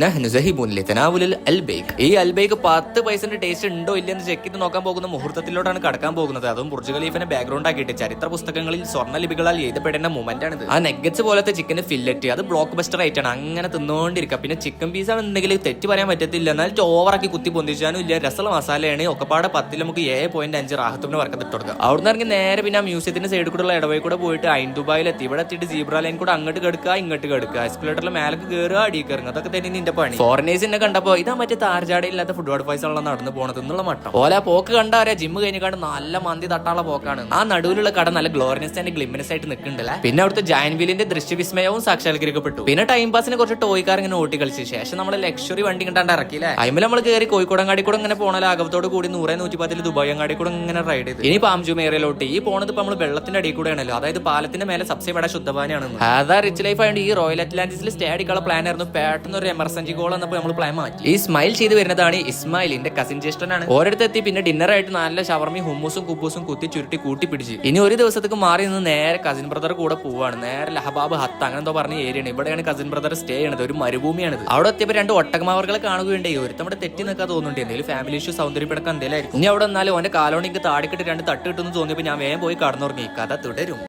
നഹ്നു സഹിബുൻ ലിതനാവുലിൽ അൽബേക്ക് ഈ അൽബേക്ക് പത്ത് പൈസന്റെ ടേസ്റ്റ് ഉണ്ടോ ഇല്ലെന്ന് ചെക്ക് ചെയ്ത് നോക്കാൻ പോകുന്ന മുഹൂർത്തത്തിലോട്ടാണ് കടക്കാൻ പോകുന്നത്. അതും ബുർജ് ഖലീഫിനെ ബാക്ക്ഗ്രൗണ്ട് ആക്കിയിട്ട് ചരിത്ര പുസ്തകങ്ങളിൽ സ്വർണ ലിപികളാൽ എഴുതപ്പെടേണ്ട മൊമെന്റ് ആണിത്. ആ നെഗറ്റ്സ് പോലത്തെ ചിക്കൻ ഫില്ലറ്റ് അത് ബ്ലോക്ക് ബസ്റ്റർ ആയിട്ടാണ് അങ്ങനെ തിന്നുകൊണ്ടിരിക്കുക പിന്നെ ചിക്കൻ പീസ് ആണെന്നുണ്ടെങ്കിൽ തെറ്റ് പറയാൻ പറ്റത്തില്ല. എന്നാൽ ഓവറാക്കി കുത്തി പൊന്തിച്ചാനും ഇല്ല. രസമുള്ള മസാലയാണ്. ഒക്കെപ്പാടെ പത്തിൽ നമുക്ക് ഏഴ് പോയിന്റ് അഞ്ച് റാഹത്തുവിന് വർക്കത്ത് കൊടുക്കുക. അവിടുന്ന് ഇറങ്ങി നേരെ പിന്നെ ആ മ്യൂസിയത്തിന്റെ സൈഡിൽ കൂടെ ഉള്ള ഇടവഴി കൂടെ പോയിട്ട് ഐൻ ദുബായിൽ എത്തി. ഇവിടെ എത്തിയിട്ട് സീബ്ര ലൈൻ കൂടെ അങ്ങോട്ട് കെടുക്കുക ഇങ്ങോട്ട് കെടുക്കുക. എസ്കുലേറ്ററിൽ മേലേക്ക് കയറുക അടിയിൽ കയറുക അതൊക്കെ തന്നെ നിന്റെ പണി. ഫോറിനേഴ്സിനെ കണ്ടപ്പോ ഇതാ മറ്റേ താർജാടയില്ലാത്ത ഫുട്ബോൾ ഉള്ള നടന്നു പോണത് എന്നുള്ള മട്ടം. ഓല പോക്ക് കണ്ട അറിയാം ജിമ്മ് കഴിഞ്ഞാണ്ട് നല്ല മന്തി തട്ടാനുള്ള പോക്കാണ്. ആ നടുവിലുള്ള കട നല്ല ഗ്ലോറിനസ് ആൻഡ് ഗ്ലിമിനസ് ആയിട്ട് നിൽക്കുന്നുണ്ടല്ലേ പിന്നെ അവിടുത്തെ ജയൻ വീലിന്റെ ദൃശ്യവിസ്മയവും സാക്ഷാത്കരിക്കപ്പെട്ടു. പിന്നെ ടൈം പാസിന് കുറച്ച് ടോയ്ക്കാർ ഇങ്ങനെ ഓട്ടി കളിച്ച. ശേഷം നമ്മൾ ലക്ഷറി വണ്ടി കണ്ടാണ്ട് ഇറക്കിയില്ലേ അയിമല നമ്മൾ കയറി കോഴിക്കോടങ്ങാടി കൂടെ ഇങ്ങനെ പോണ ലാഘവത്തോട് കൂടി നൂറേ നൂറ്റി പത്തിൽ ദുബായ് അങ്ങാടി കൂടെ ഇങ്ങനെ റൈഡ് ചെയ്ത്. ഇനി പാംജു മേറിയലോട്ട് ഈ പോണത് ഇപ്പൊ നമ്മൾ വെള്ളത്തിന്റെ അടിയിൽ കൂടെയാണല്ലോ. അതായത് പാലത്തിന്റെ മേലെ സബ്സിഡി വട ശുദ്ധപാനാണ് അതാ റിച്ച് ലൈഫ് ആയതുകൊണ്ട് ഈ റോയൽ അറ്റ്ലാന്റിസിൽ സ്റ്റേ അടിക്കാനുള്ള പ്ലാൻ ആയിരുന്നു. പെട്ടെന്ന് ഒരു എമർജൻസി കോൾ എന്നപ്പോൾ നമ്മൾ പ്ലാൻ മാറ്റി. ഈ സ്മൈൽ ചെയ്ത് വരുന്നതാണ് ഇസ്മായിലിന്റെ കസിൻ ജ്യേഷ്ഠനാണ്. ഓരോരുത്തെത്തി പിന്നെ ഡിന്നർ ആയിട്ട് നല്ല ഷവർമി ഹുമ്മൂസും കുബൂസും കുത്തി ചുരുട്ടി കൂട്ടി പിടിച്ച് ഇനി ഒരു ദിവസത്തേക്ക് മാറി നിന്ന് നേരെ കസിൻ ബ്രദർ കൂടെ പോവാണ്. നേരെ ലഹബാബ് ഹത്ത് അങ്ങനെ എന്തോ പറഞ്ഞ ഏരിയയാണ് ഇവിടെയാണ് കസിൻ ബ്രദർ സ്റ്റേ ചെയ്യണത്. ഒരു മരുഭൂമിയാണ് അവിടെ എത്തിയപ്പോൾ രണ്ട് ഒട്ടകമാവർകളെ കാണുകയുണ്ടായി. ഒരു നമ്മുടെ തെറ്റി നിൽക്കാൻ തോന്നുന്നുണ്ട്. എന്തെങ്കിലും ഫാമിലി ഇഷ്യൂ സൗന്ദര്യപ്പെടുക്കാൻ എന്തെങ്കിലും ഇനി അവിടെ നിന്നാലും ഓന്റെ കാലോണിക്ക് താടിക്കിട്ട് രണ്ട് തട്ട് കിട്ടുമെന്ന് തോന്നിയപ്പോൾ ഞാൻ വേഗം പോയി കടന്നുറങ്ങി. കഥ തുടരും.